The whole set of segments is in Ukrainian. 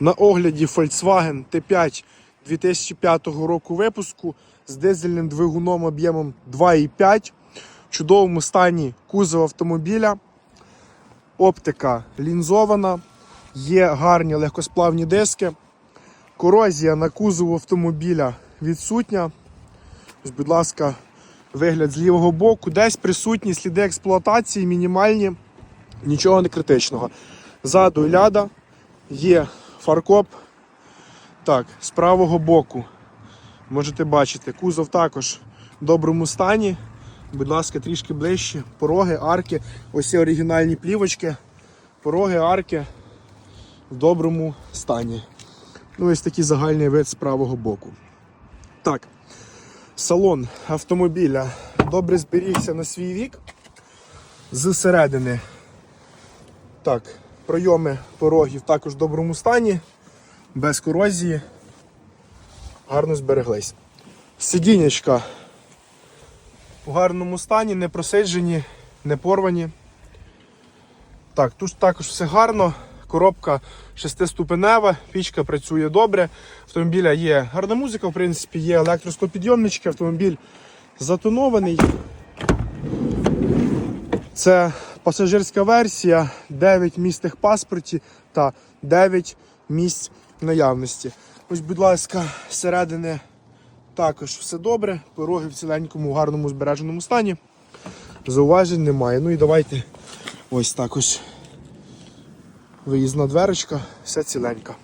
На огляді Volkswagen T5 2005 року випуску з дизельним двигуном об'ємом 2,5 в чудовому стані кузов автомобіля. Оптика лінзована, є гарні легкосплавні диски. Корозія на кузову автомобіля відсутня. Ось, будь ласка, вигляд з лівого боку. Десь присутні сліди експлуатації, мінімальні, нічого не критичного. Ззаду ляда, є фаркоп. Так, з правого боку можете бачити, кузов також в доброму стані. Будь ласка, трішки ближче. Пороги, арки. Ось ці оригінальні плівочки. Пороги, арки в доброму стані. Ну, ось такий загальний вид з правого боку. Так, салон автомобіля добре зберігся на свій вік. Зсередини. Так, пройоми порогів також в доброму стані, без корозії. Гарно збереглись. Сидіннячка у гарному стані, не просиджені, не порвані. Так, тут також все гарно. Коробка шестиступенева, пічка працює добре. Автомобіля є гарна музика, в принципі, є електросклопідйомнички, автомобіль затонований. Це пасажирська версія, 9 місць паспорті та 9 місць наявності. Ось, будь ласка, зсередини також все добре, пороги в ціленькому, гарному збереженому стані. Зауважень немає. Ну і давайте ось також виїзна дверочка, все ціленька.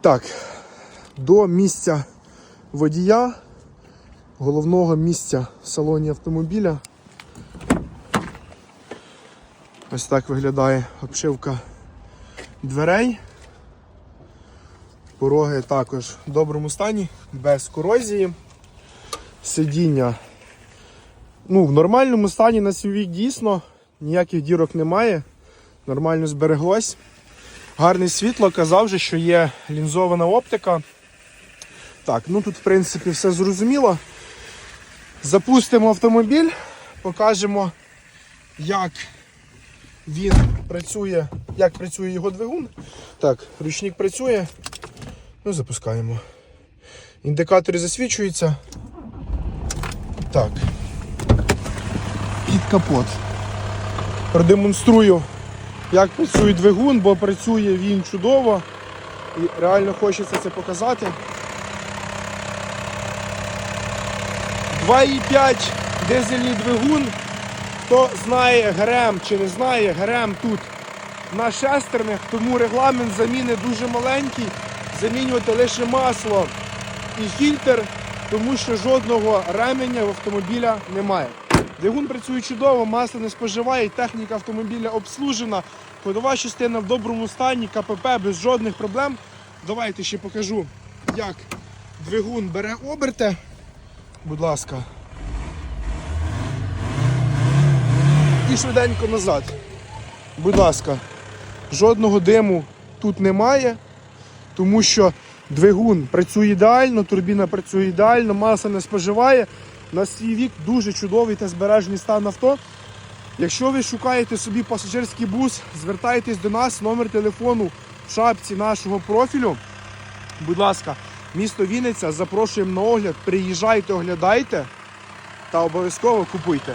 Так, до місця водія, головного місця в салоні автомобіля. Ось так виглядає обшивка дверей. Пороги також в доброму стані, без корозії. Сидіння ну, в нормальному стані на свій дійсно, ніяких дірок немає. Нормально збереглось. Гарне світло, казав же, що є лінзована оптика. Так, ну тут в принципі все зрозуміло. Запустимо автомобіль, покажемо, як він працює, як працює його двигун. Так, ручник працює. Ну, запускаємо. Індикатори засвічуються. Так. Під капот. Продемонструю, як працює двигун, бо працює він чудово. І реально хочеться це показати. 2,5 дизельний двигун. Хто знає ГРМ чи не знає, ГРМ тут на шестернях, тому регламент заміни дуже маленький. Замінювати лише масло і фільтр, тому що жодного ременя в автомобіля немає. Двигун працює чудово, масло не споживає, техніка автомобіля обслужена, ходова частина в доброму стані, КПП без жодних проблем. Давайте ще покажу, як двигун бере оберти. Будь ласка. І швиденько назад. Будь ласка, жодного диму тут немає, тому що двигун працює ідеально, турбіна працює ідеально, масло не споживає. На свій вік дуже чудовий та збережений стан авто. Якщо ви шукаєте собі пасажирський бус, звертайтесь до нас, номер телефону в шапці нашого профілю. Будь ласка, місто Вінниця, запрошуємо на огляд, приїжджайте, оглядайте та обов'язково купуйте.